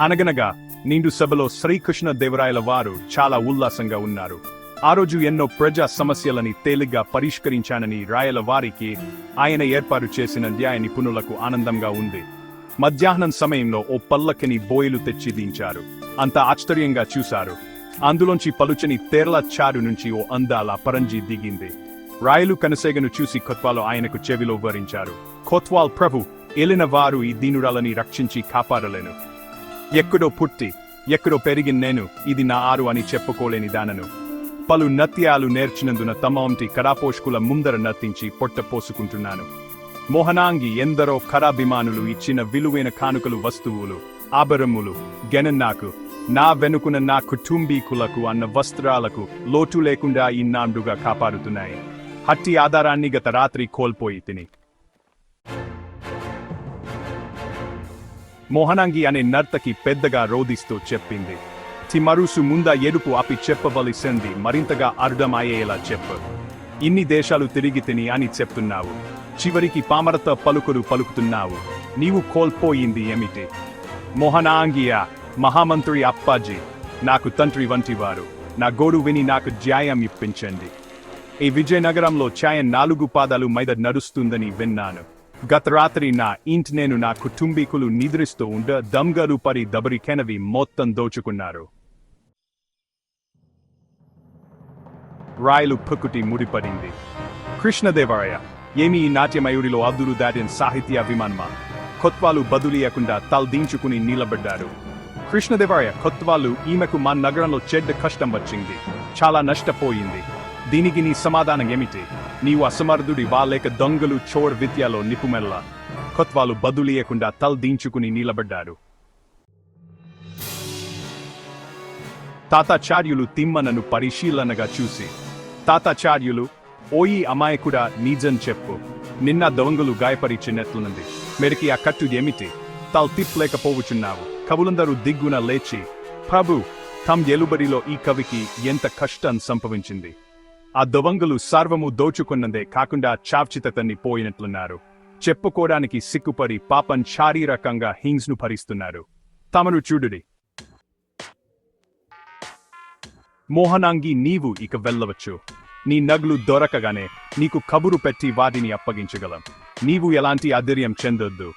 అనగనగా నిండు సభలో శ్రీకృష్ణ దేవరాయల వారు చాలా ఉల్లాసంగా ఉన్నారు. ఆ రోజు ఎన్నో ప్రజా సమస్యలని తేలిగ్గా పరిష్కరించానని రాయల వారికి ఆయన ఏర్పాటు చేసిన న్యాయ నిపుణులకు ఆనందంగా ఉంది. మధ్యాహ్నం సమయంలో ఓ పల్లకిని బోయిలు తెచ్చి దించారు. అంత ఆశ్చర్యంగా చూశారు. అందులోంచి పలుచని తేర్ల చారు నుంచి ఓ అందాల పరంజి దిగింది. రాయలు కనసేగను చూసి కొత్వాలు ఆయనకు చెవిలో వివరించారు కొత్వాల్ ప్రభు ఏలిన వారు ఈ దీనురాలని రక్షించి కాపాడలేను. ఎక్కడో పుట్టి ఎక్కడో పెరిగిన నేను ఇది నా ఆరు అని చెప్పుకోలేని దానను. పలు నత్యాలు నేర్చినందున తమాంటి కరాపోష్కుల ముందర నర్తించి పొట్ట పోసుకుంటున్నాను. మోహనాంగి ఎందరో కరాభిమానులు ఇచ్చిన విలువైన కానుకలు వస్తువులు ఆభరములు గెనన్నాకు నా వెనుకున నా కుటుంబీకులకు అన్న వస్త్రాలకు లోటు లేకుండా ఇన్నాండుగా కాపాడుతున్నాయి. హట్టి ఆధారాన్ని గత రాత్రి కోల్పోయి తిని మోహనాంగి అనే నర్తకి పెద్దగా రోదిస్తూ చెప్పింది. తిమరుసు ముంద ఎరుపు ఆపి చెప్పవలసింది మరింతగా అర్థమయ్యేలా చెప్పు. ఇన్ని దేశాలు తిరిగి తిని అని చెప్తున్నావు. చివరికి పామరత పలుకులు పలుకుతున్నావు. నీవు కోల్పోయింది ఏమిటి? మోహనాంగియా మహామంత్రి అప్పాజీ నాకు తండ్రి వంటివారు. నా గోడు విని నాకు జ్యాయం ఇప్పించండి. ఈ విజయనగరంలో ఛాయ నాలుగు పాదాలు మీద నడుస్తుందని విన్నాను. గత రాత్రి నా ఇంటి నేను నా కుటుంబీకులు నిద్రిస్తూ ఉండ దమ్గలు పరి దబరికెనవి మొత్తం దోచుకున్నారు. రాయలు పుక్కుటి ముడిపడింది. కృష్ణదేవరాయ ఏమి ఈ నాట్యమయూరిలో అద్దులు దాటిన సాహిత్య అభిమానమా? కొత్వాలు బదులియకుండా తలదించుకుని నిలబడ్డారు. కృష్ణదేవరాయ కొత్వాలు ఈమెకు మా నగరంలో చెడ్డ కష్టం వచ్చింది. చాలా నష్టపోయింది. దీనికి నీ సమాధానం ఏమిటి? నీవు అసమర్థుడి లేక దొంగలు చోర్ విద్యలో నిపుమెల్ల కొత్వాలు బదులియకుండా తలదించుకుని నిలబడ్డారు. తాతాచార్యులు తిమ్మనను పరిశీలనగా చూసి తాతాచార్యులు ఓయి అమాయకుడా నిజం చెప్పు. నిన్న దొంగలు గాయపరిచినట్లుంది. మెరికి ఆ కట్టు ఏమిటి? తల్ తిప్పలేకపోవచున్నావు. కవులందరూ దిగ్గున లేచి ప్రభు తమ్ ఎలుబడిలో ఈ కవికి ఎంత కష్టం సంభవించింది? ఆ దొంగలు సర్వము దోచుకున్నదే కాకుండా చావ్చితతన్ని పోయినట్లున్నారు. చెప్పుకోవడానికి సిక్కుపడి పాపం శారీరకంగా హింగ్స్ను భరిస్తున్నారు. తమను చూడుడి. మోహనాంగి నీవు ఇక వెళ్ళవచ్చు. నీ నగ్లు దొరకగానే నీకు కబురు పెట్టి వాటిని అప్పగించగలం. నీవు ఎలాంటి ఆధైర్యం చెందొద్దు.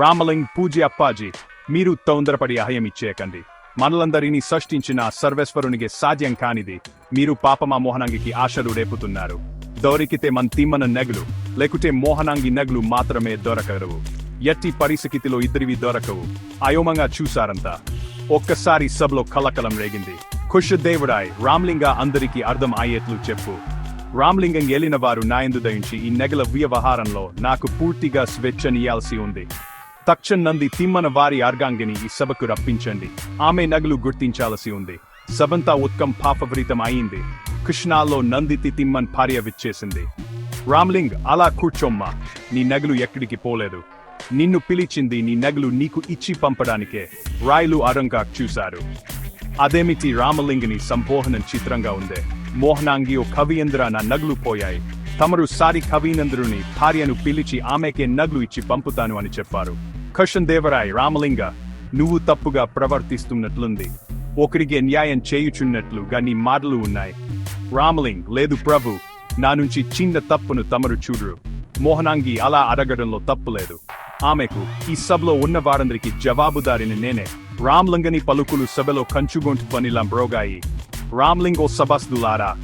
రామలింగ్ పూజ అప్పాజీ మీరు తొందరపడి అహయం ఇచ్చేయకండి మనలందరినీ సృష్టించిన సర్వేశ్వరునికి సాధ్యం కానిది. మీరు పాపమా మోహనాంగికి ఆశలు రేపుతున్నారు. దొరికితే మన తిమ్మన నెగలు లేకుంటే మోహనాంగి నెగలు మాత్రమే దొరకరు ఎట్టి పరిస్థితిలో ఇద్దరివి దొరకవు. అయోమంగా చూసారంతా ఒక్కసారి సభలో కలకలం రేగింది. కుషదేవుడాయ్ రామ్లింగ అందరికీ అర్థం అయ్యేట్లు చెప్పు. రామ్లింగం ఏలిన వారు నాయందు దయించి ఈ నెగల వ్యవహారంలో నాకు పూర్తిగా స్వేచ్ఛనియాల్సి ఉంది. తక్షణ నంది తిమ్మన వారి అర్గాంగిని ఈ సభకు రప్పించండి. ఆమె నగలు గుర్తించాల్సి ఉంది. సభంతా ఉత్కం పాపవరితం అయింది. కృష్ణాల్లో నందితి తిమ్మన్ భార్య విచ్చేసింది. రామ్లింగ్ అలా కూర్చోమ్మా. నీ నగలు ఎక్కడికి పోలేదు. నిన్ను పిలిచింది నీ నగలు నీకు ఇచ్చి పంపడానికే. రాయలు అరంగా చూశారు. అదేమిటి రామలింగిని సంబోహనం చిత్రంగా ఉందే? మోహనాంగి ఓ కవియంద్ర నా నగలు పోయాయి. తమరు సారి కవీనందరుని భార్యను పిలిచి ఆమెకే నగ్లు ఇచ్చి పంపుతాను అని చెప్పారు. కషన్ దేవరాయ్ రామలింగ నువ్వు తప్పుగా ప్రవర్తిస్తున్నట్లుంది. ఒకరికి న్యాయం చేయుచున్నట్లుగా నీ మాటలు ఉన్నాయి. రామలింగ్ లేదు ప్రభు నా నుంచి చిన్న తప్పును తమరు చూడరు. మోహనాంగి అలా అడగడంలో తప్పు లేదు ఆమెకు ఈ సభలో ఉన్న వారందరికి జవాబుదారిని నేనే. రామ్లింగని పలుకులు సభలో కంచుగొంటు పనిలా బ్రోగాయి రామ్లింగో సభస్దులారా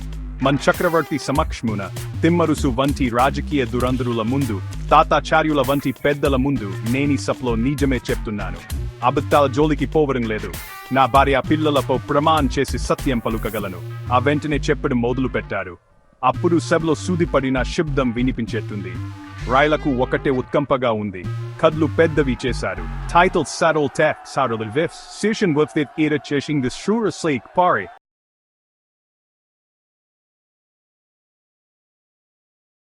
మన్ చక్రవర్తి సమక్షమున తిమ్మరుసు వంటి రాజకీయ దురంధరుల ముందు తాతాచార్యుల వంటి పెద్దల ముందు నేని సప్లో నిజమే చెప్తున్నాను. అబద్ధాల జోలికి పోవడం లేదు. నా భార్య పిల్లలపై ప్రమాణం చేసి సత్యం పలుకగలను. ఆ వెంటనే చెప్పడం మొదలు పెట్టారు అప్పుడు సభలో సూదిపడిన శబ్దం వినిపించేట్టుంది. రాయలకు ఒకటే ఉత్కంపగా ఉంది. కద్లు పెద్దవి చేశారు. టైటిల్ సారోల్ టెక్ సారల్ విఫ్ శీర్షం విఫ్ ఇర చేసింగ్ ది షూర్ స్లేక్ పారి